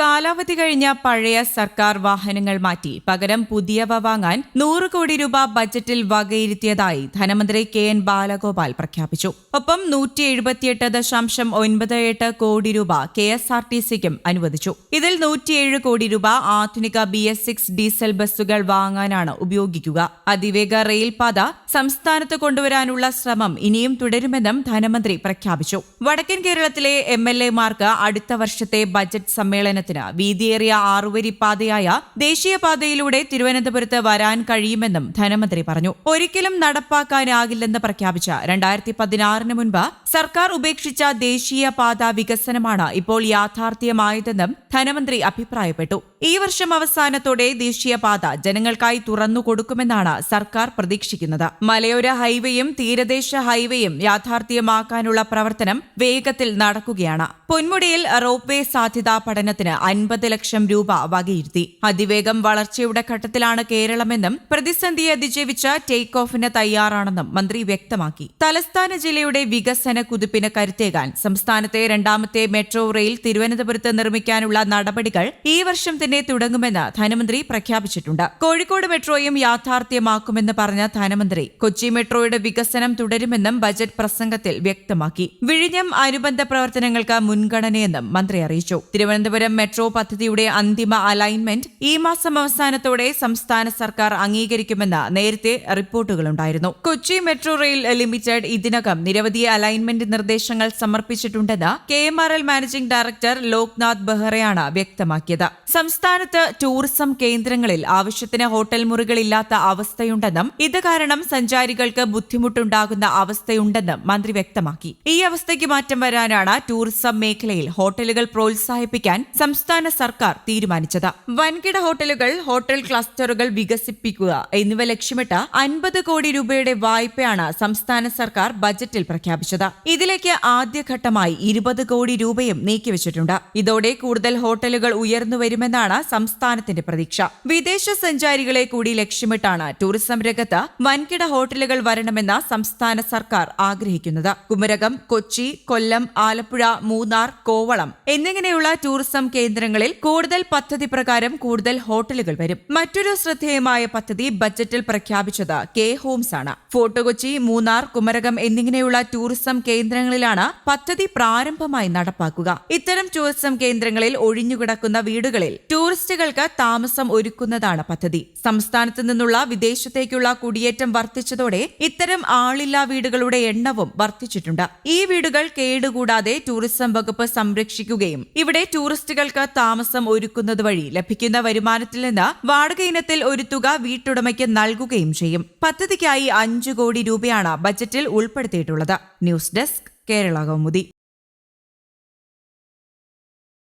കാലാവധി കഴിഞ്ഞ പഴയ സർക്കാർ വാഹനങ്ങൾ മാറ്റി. പകരം പുതിയവ വാങ്ങാൻ നൂറ് കോടി രൂപ ബജറ്റിൽ വകയിരുത്തിയതായി ധനമന്ത്രി കെ എൻ ബാലഗോപാൽ പ്രഖ്യാപിച്ചു. ഒപ്പം നൂറ്റി എഴുപത്തിയെട്ട് ദശാംശം ഒൻപത് എട്ട് കോടി രൂപ കെ എസ് ആർ ടി സിക്കും അനുവദിച്ചു. ഇതിൽ നൂറ്റിയേഴ് കോടി രൂപ ആധുനിക ബി എസ് സിക്സ് ഡീസൽ ബസ്സുകൾ വാങ്ങാനാണ് ഉപയോഗിക്കുക. അതിവേഗ റെയിൽപാത സംസ്ഥാനത്ത് കൊണ്ടുവരാനുള്ള ശ്രമം ഇനിയും തുടരുമെന്നും ധനമന്ത്രി പ്രഖ്യാപിച്ചു. വടക്കൻ കേരളത്തിലെ എം എൽ എമാർക്ക് അടുത്ത വർഷത്തെ ബജറ്റ് സമ്മേളനത്തിന് വീതിയേറിയ ആറുവരി പാതയായ ദേശീയപാതയിലൂടെ തിരുവനന്തപുരത്ത് വരാൻ കഴിയുമെന്നും ധനമന്ത്രി പറഞ്ഞു. ഒരിക്കലും നടപ്പാക്കാനാകില്ലെന്ന് പ്രഖ്യാപിച്ച രണ്ടായിരത്തി പതിനാറിന് മുൻപ് സർക്കാർ ഉപേക്ഷിച്ച ദേശീയപാത വികസനമാണ് ഇപ്പോൾ യാഥാർത്ഥ്യമായതെന്നും ധനമന്ത്രി അഭിപ്രായപ്പെട്ടു. ഈ വർഷം അവസാനത്തോടെ ദേശീയപാത ജനങ്ങൾക്കായി തുറന്നു കൊടുക്കുമെന്നാണ് സർക്കാർ പ്രതീക്ഷിക്കുന്നത്. മലയോര ഹൈവേയും തീരദേശ ഹൈവേയും യാഥാർത്ഥ്യമാക്കാനുള്ള പ്രവർത്തനം വേഗത്തിൽ നടക്കുകയാണ്. പൊന്മുടിയിൽ റോപ്വേ സാധ്യതാ പഠനത്തിന് അൻപത് ലക്ഷം രൂപ വകയിരുത്തി. അതിവേഗം വളർച്ചയുടെ ഘട്ടത്തിലാണ് കേരളമെന്നും പ്രതിസന്ധിയെ അതിജീവിച്ച ടേക്ക് ഓഫിന് തയ്യാറാണെന്നും മന്ത്രി വ്യക്തമാക്കി. തലസ്ഥാന ജില്ലയുടെ വികസന കുതിപ്പിന് കരുത്തേകാൻ സംസ്ഥാനത്തെ രണ്ടാമത്തെ മെട്രോ റെയിൽ തിരുവനന്തപുരത്ത് നിർമ്മിക്കാനുള്ള നടപടികൾ ഈ വർഷം തന്നെ തുടങ്ങുമെന്ന് ധനമന്ത്രി പ്രഖ്യാപിച്ചിട്ടുണ്ട്. കോഴിക്കോട് മെട്രോയും യാഥാർത്ഥ്യമാക്കുമെന്ന് പറഞ്ഞ ധനമന്ത്രി കൊച്ചി മെട്രോയുടെ വികസനം തുടരുമെന്നും ബജറ്റ് പ്രസംഗത്തിൽ വ്യക്തമാക്കി. വിഴിഞ്ഞം അനുബന്ധ പ്രവർത്തനങ്ങൾക്ക് മുൻഗണനയെന്നും മന്ത്രി അറിയിച്ചു. തിരുവനന്തപുരം മെട്രോ പദ്ധതിയുടെ അന്തിമ അലൈൻമെന്റ് ഈ മാസം അവസാനത്തോടെ സംസ്ഥാന സർക്കാർ അംഗീകരിക്കുമെന്ന് നേരത്തെ റിപ്പോർട്ടുകളുണ്ടായിരുന്നു. കൊച്ചി മെട്രോ റെയിൽ ലിമിറ്റഡ് ഇതിനകം നിരവധി അലൈൻമെന്റ് നിർദ്ദേശങ്ങൾ സമർപ്പിച്ചിട്ടുണ്ടെന്ന് K M R L managing director Loknath ബെഹ്റയാണ് വ്യക്തമാക്കിയത്. സംസ്ഥാനത്ത് ടൂറിസം കേന്ദ്രങ്ങളിൽ ആവശ്യത്തിന് ഹോട്ടൽ മുറികളില്ലാത്ത അവസ്ഥയുണ്ടെന്നും ഇത് കാരണം സഞ്ചാരികൾക്ക് ബുദ്ധിമുട്ടുണ്ടാകുന്ന അവസ്ഥയുണ്ടെന്നും മന്ത്രി വ്യക്തമാക്കി. ഈ അവസ്ഥയ്ക്ക് മാറ്റം വരാനാണ് ടൂറിസം മേഖലയിൽ ഹോട്ടലുകൾ പ്രോത്സാഹിപ്പിക്കാൻ സംസ്ഥാന സർക്കാർ തീരുമാനിച്ചത്. വൻകിട ഹോട്ടലുകൾ ഹോട്ടൽ ക്ലസ്റ്ററുകൾ വികസിപ്പിക്കുക എന്നിവ ലക്ഷ്യമിട്ട് അൻപത് കോടി രൂപയുടെ വായ്പയാണ് സംസ്ഥാന സർക്കാർ ബജറ്റിൽ പ്രഖ്യാപിച്ചത്. ഇതിലേക്ക് ആദ്യഘട്ടമായി ഇരുപത് കോടി രൂപയും നീക്കിവച്ചിട്ടുണ്ട്. ഇതോടെ കൂടുതൽ ഹോട്ടലുകൾ ഉയർന്നു വരുമെന്നാണ് സംസ്ഥാനത്തിന്റെ പ്രതീക്ഷ. വിദേശ സഞ്ചാരികളെ കൂടി ലക്ഷ്യമിട്ടാണ് ടൂറിസം രംഗത്ത് വൻകിട ഹോട്ടലുകൾ വരണമെന്ന സംസ്ഥാന സർക്കാർ ആഗ്രഹിക്കുന്നത്. കുമരകം കൊച്ചി കൊല്ലം ആലപ്പുഴ മൂന്നാർ കോവളം എന്നിങ്ങനെയുള്ള ടൂറിസം കേന്ദ്രങ്ങളിൽ കൂടുതൽ പദ്ധതി പ്രകാരം കൂടുതൽ ഹോട്ടലുകൾ വരും. മറ്റൊരു ശ്രദ്ധേയമായ പദ്ധതി ബജറ്റിൽ പ്രഖ്യാപിച്ചത് കെ ഹോംസ് ആണ്. ഫോർട്ട് കൊച്ചി മൂന്നാർ കുമരകം എന്നിങ്ങനെയുള്ള ടൂറിസം കേന്ദ്രങ്ങളിലാണ് പദ്ധതി പ്രാരംഭമായി നടപ്പാക്കുക. ഇത്തരം ടൂറിസം കേന്ദ്രങ്ങളിൽ ഒഴിഞ്ഞുകിടക്കുന്ന വീടുകളിൽ ടൂറിസ്റ്റുകൾക്ക് താമസം ഒരുക്കുന്നതാണ് പദ്ധതി. സംസ്ഥാനത്തു നിന്നുള്ള വിദേശത്തേക്കുള്ള കുടിയേറ്റം വർദ്ധിച്ചതോടെ ഇത്തരം ആളില്ലാ വീടുകളുടെ എണ്ണവും വർദ്ധിച്ചിട്ടുണ്ട്. ഈ വീടുകൾ കേടുകൂടാതെ ടൂറിസം വകുപ്പ് സംരക്ഷിക്കുകയും ഇവിടെ ടൂറിസ്റ്റുകൾക്ക് താമസം ഒരുക്കുന്നത് വഴി ലഭിക്കുന്ന വരുമാനത്തിൽ നിന്ന് വാടക ഇനത്തിൽ ഒരു തുക വീട്ടുടമയ്ക്ക് നൽകുകയും ചെയ്യും. പദ്ധതിക്കായി അഞ്ചു കോടി രൂപയാണ് ബജറ്റിൽ ഉൾപ്പെടുത്തിയിട്ടുള്ളത്. News desk Kerala Kaumudi.